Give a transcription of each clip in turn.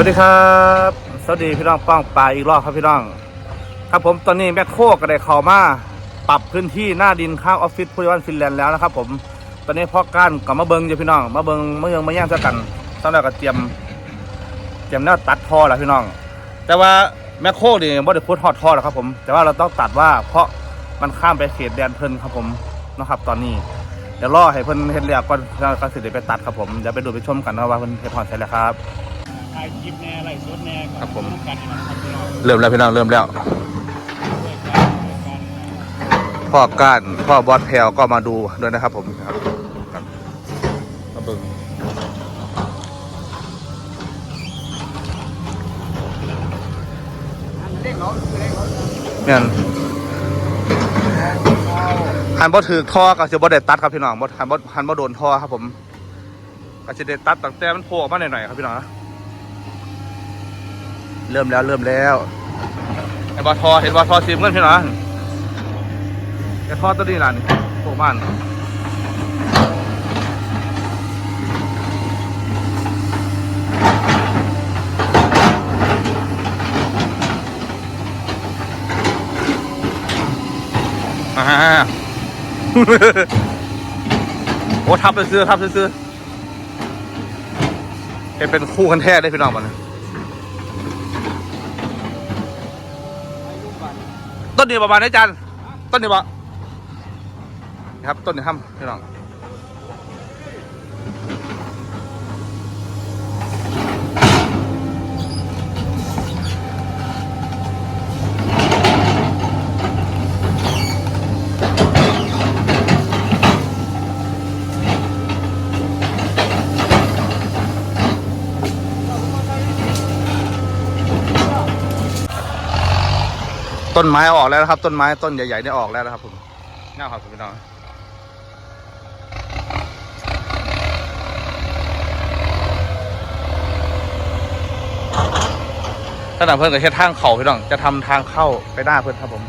วัสดีครับ สวัสดีพี่น้องป้องปลาอีกรอบครับพี่น้อง ครับผมตอนนี้แมคโครก็ได้เข้ามาปรับพื้นที่หน้าดินข้างออฟฟิศผู้ว่าฟินแลนด์แล้วนะครับผมตอนนี้พ่อก้านกับมาเบิงอยู่พี่น้อง มาเบิงมาเบิงมาแย่งเท่ากันสำหรับก็เตรียมเตรียมแนวตัดท่อแล้วพี่น้อง แต่ว่าแมคโครนี่ไม่ได้พูดทอดท่อหรอกครับผมแต่ว่าเราต้องตัดว่าเพราะมันข้ามไปเขตแดนเพิ่นครับผมนะครับ ตอนนี้เดี๋ยวรอให้เพิ่นเฮ็ดเรียกก่อนแล้วก็สิได้ไปตัดครับผมเดี๋ยวไปดูไปชมกันนะว่าเพิ่นเฮ็ดฮอดเสร็จแล้วครับ ถ่ายคลิปแน่ไลฟ์สดแน่ครับผม ต้องการให้มันทำให้เราเริ่มแล้วพี่น้องเริ่มแล้ว ด้วยกันด้วยกันพ่อก้านพ่อบอสแพลวก็มาดูด้วยนะครับผมครับครับมาเบิ่งเนี่ยหันบ่ถือท่อก็จะบ่ได้ตัดครับพี่น้องบ่หันบ่หันบ่โดนท่อครับผมก็จะได้ตัดตั้งแต่มันโผล่ออกมาหน่อยๆครับพี่น้องนะ เริ่มแล้วเริ่มแล้วไอ้บอทอเห็นบอทอซีมเงินพี่น้องไอ้ทอตัวนี้ล่ะนี่พวกมันอ่าโอ้ทับไปซื้อทับไปซื้อเห็นเป็นคู่กันแท้ได้พี่น้องมัน ต้นนี้ประมาณนี้จันต้นนี้บ่ครับต้นนี้ทำพี่น้อง ต้นไม้ออกแล้วนะครับ ต้นไม้ต้นใหญ่ๆเนี่ยออกแล้วนะครับผมน่าครับคุณพี่น้องถ้าหนังเพิ่อนกับเฮ็ดทางเขาพี่น้องจะทำทางเข้าไปหน้าเพิ่อนครับผม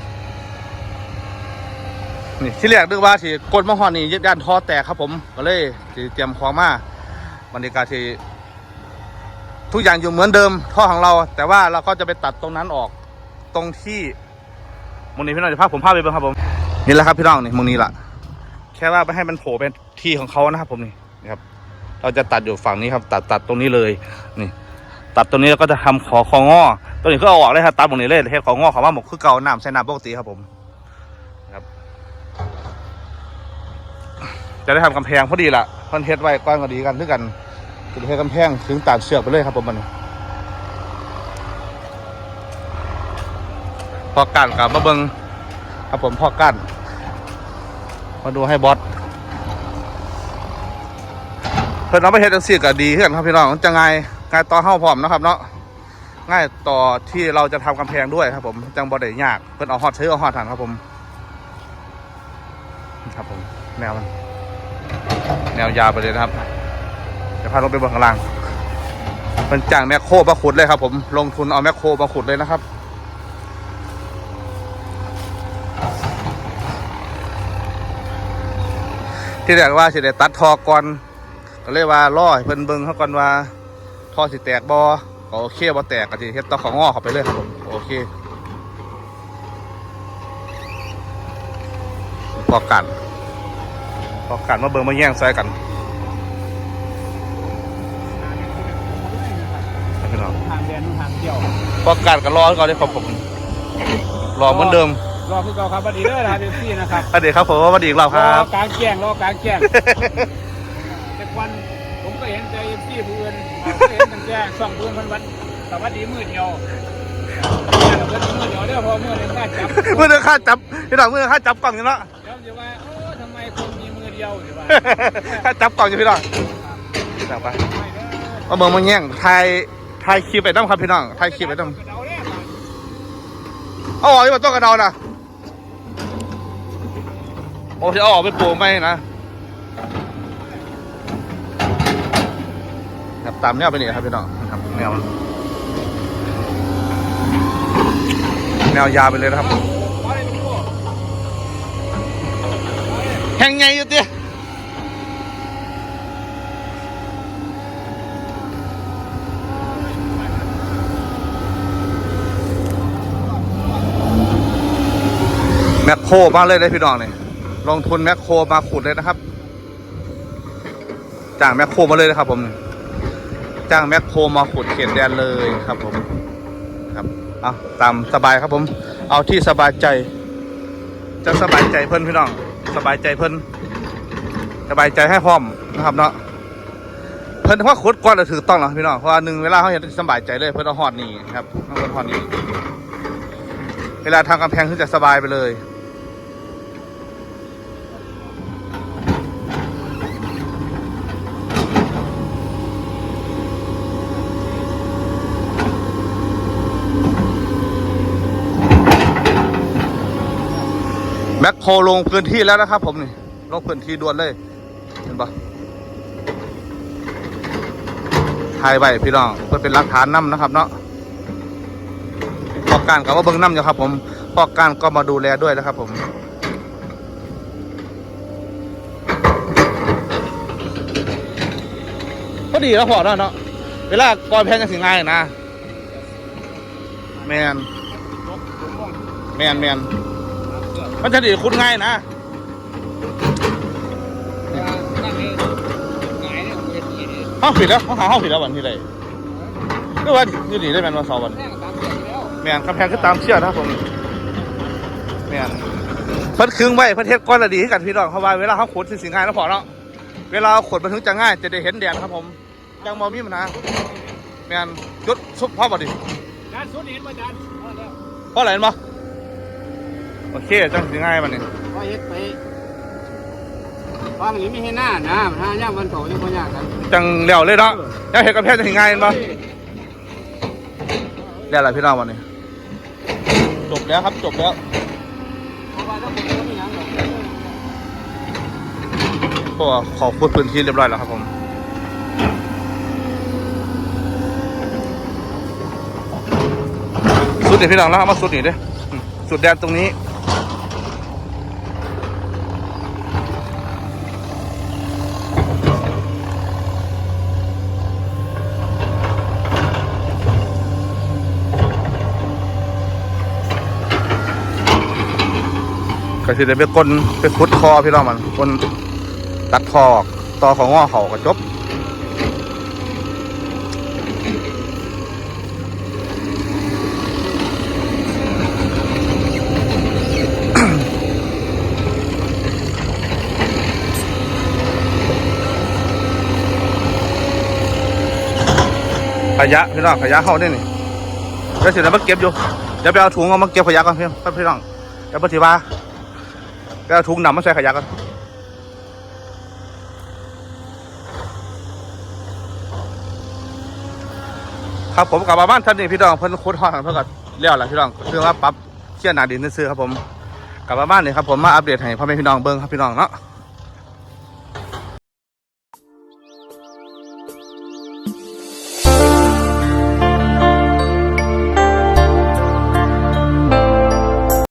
นี่ที่เรียกนึกว่าสิกดมะฮอนนี่ยึดด้านท่อแตกครับผม ก็เลยเตรียมของมาบรรยากาศที่ทุกอย่างอยู่เหมือนเดิมท่อของเรา แต่ว่าเราก็จะไปตัดตรงนั้นออกตรงที่ มุมนี้พี่น้องจะพาผมพาไปเบิ่งครับผมนี่แหละครับพี่น้องนี่มุมนี้ละแค่ว่าไม่ให้มันโผล่เป็นที่ของเขานะครับ ผมนี่นะครับ เราจะตัดอยู่ฝั่งนี้ครับ ตัดตัดตรงนี้เลย นี่ ตัดตรงนี้แล้วก็จะทำขอของอตัวนี้ก็เอาออกเลยครับตัดตรงนี้เลยเฮ็ดของงอเขาว่าหมกคือเก่าน้ำใช้น้ำปกติครับผมครับ จะได้ทำกำแพงพอดีละคอนเทสไว้ก้อนก็ดีกันด้วยกันจะได้ให้กำแพงถึงตัดเชือกไปเลยครับผมมัน อกันกับมาเบิงครับผมพอกันมาดูให้บอสเพิ่อนเอาไปเฮ็ดจังซี่ก็ดีขึ้นครับพี่น้องจะง่ายง่ายต่อเฮาพร้อมนะครับ เนาะง่ายต่อที่เราจะทำกำแพงด้วยครับ ผมจังบ่ได้ยากเพิ่นเอาฮอดซื้อเอาฮอดทันครับผมครับผมแนวมันแนวยาวไปเลยนะครับจะพาลงไปบนข้างล่างเป็นจ้างแมคโครมาขุดเลยครับ ผมลงทุนเอาแมคโครมาขุดเลยนะครับ ที่แรกว่าสิได้ตัดทอก่อนก็เลยว่าล่อให้เพิ่นเบิ่งเขาก่อนว่าทอสิแตกบอก็โอเคบ่แตกก็สิเฮ็ดต่อของงอเข้าไปเลยครับผมโอเคพอกันพอกันมาเบิ่งมาแย่งซอยกันพองทางแดนทางเที่ยวพอกันก็รอก่อนเลยครับผมรอเหมือนเดิม รอคือเก่าครับบัดนี้เด้อนะครับเอฟซีนะครับสวัสดีครับผมสวัสดีอีกรอบครรัอบกลางแจ้งรอกลางแจ้งแต่ควันผมก็เห็นแต่เอฟซีผู้อื่นผมก็เห็นตั้งแต่สองปืนพันวันแต่ว่าดีมือเดียวแต่ว่าดีมือเดียวเด้อเพอมือเดียวกล้าจับเมื่อเดือนข้าจับพี่น้องเมื่อข้าจับกล่องอยู่เนาะเดี๋ยวจะว่าโอ้ทำไมคนมีมือเดียวอยู่ว่าข้าจับกล่องอยู่พี่น้องจับไปไม่เด้อมาเบิ่งมาแย่งถ่ายถ่ายคลิปไปน้ำครับพี่น้องถ่ายคลิปไปน้ำเดาเด้อเอาออกที่มาต้นกระเดานะ โอ้จะออกไปปลูกไม่นะครับตามแนวไปนี่ครับพี่น้องครับแนวแนวยาวไปเลยนะครับแข่งไงอยู่เตี้ยแมคโครบ้างเลยได้พี่น้องเนี่ย ลงทุนแมคโครมาขุดเลยนะครับ จ้างแมคโครมาเลยนะครับ ผม จ้างแมคโครมาขุดเขตแดนเลยครับ ผม ครับเอาตามสบายครับผม เอาที่สบายใจ จะสบายใจเพิ่นพี่น้อง สบายใจเพิ่นสบายใจให้พร้อมนะครับเนาะเพิ่นว่าขุดก่อนแล้วถือต้องแล้วพี่น้องเพราะว่าหนึ่งเวลาเขาเห็นสบายใจเลยเพิ่นเอาหอดนี่ครับเอาเพิ่นหอดนี่เวลาทำกำแพงคือจะสบายไปเลย แมคโครลงพื้นที่แล้วนะครับ ผมนี่ลงพื้นที่ด่วนเลย เห็นปะถ่ายไว้พี่น้องเพื่อเป็นหลักฐานนํนะครับ เนาะพอการกับว่าเบิ้งน้ำอยู่ครับ ผมพอการก็มาดูแลด้วยนะครับ ผมก็ดีแล้วพอแล้วเนาะเวลาก่อนแพนจะสิง่ายนะแมนแมนแมน มันจะดีคุณง่ายนะนั่นเองหงายเนี่ยเวทีนี่ห้องผิดแล้วห้องหาห้องผิดแล้ววันที่ใดก็วันอยี่ดีได้แมนวันเสาร์วันแม่งตามเสียงแล้วแมนคำแพงคือตามเชื่อนะครับผมแมนเพิ่นคึงไว้เพิ่นเทศก้อนละดีให้กันพี่น้องเพราะว่าเวลาเขาขุดสิสิง่ายแล้วพอเนาะเวลาเอาขุดมันถึงจะง่ายจะได้เห็นแดดครับผมจังมอมีปัญหาแมนจุดซุปพ่อบ่ดิจานสุดเห็นป่ะจานเอาแล้วเพราะอะไรเห็นบ่ โอเคจังสิง่ายมันนี่พอเฮ็ดไปฟังนี้ไม่ให้หน้านะถ้าย่างวันโตยังบ่ยากกันจังเลี้ยวเลยเนาะแล้วเห็นกำแพงจะสิง่ายเห็นบ่เรียกอะไรพี่น้องวันนี้จบแล้วครับจบแล้วเพราะว่าถ้าคนก็ไม่ยังหรอกก็ขอพูดพื้นที่เรียบร้อยแล้วครับผมสุดเดี๋ยวพี่น้องแล้วเอามาสุดนี่เด้อืมสุดแดนตรงนี้ ก็สิได้ไปกลนไปขุดคอพี่น้องมันกลตัดคอออกต่อของง้อเขาก็จบขยะพี่น้องขยะเข้าได้นี่เดี๋ยวสิเดี๋ยวมาเก็บอยู่เดี๋ยวไปเอาถุงเอามาเก็บขยะก่อนพี่พี่น้องเดี๋ยวปฏิว่า ไปเอาถุงดำมาใส่ขยะกันครับผมกลับมาบ้านท่านนี่พี่น้องเพิ่นคุดห้องเพิ่นก็เลี้ยวแหละพี่น้องคือว่าปรับเชี่ยหนาดินซื้อครับผมกลับมาบ้านนี่ครับผมมาอัปเดตให้พ่อแม่พี่น้องเบิ้งครับพี่น้องเนาะ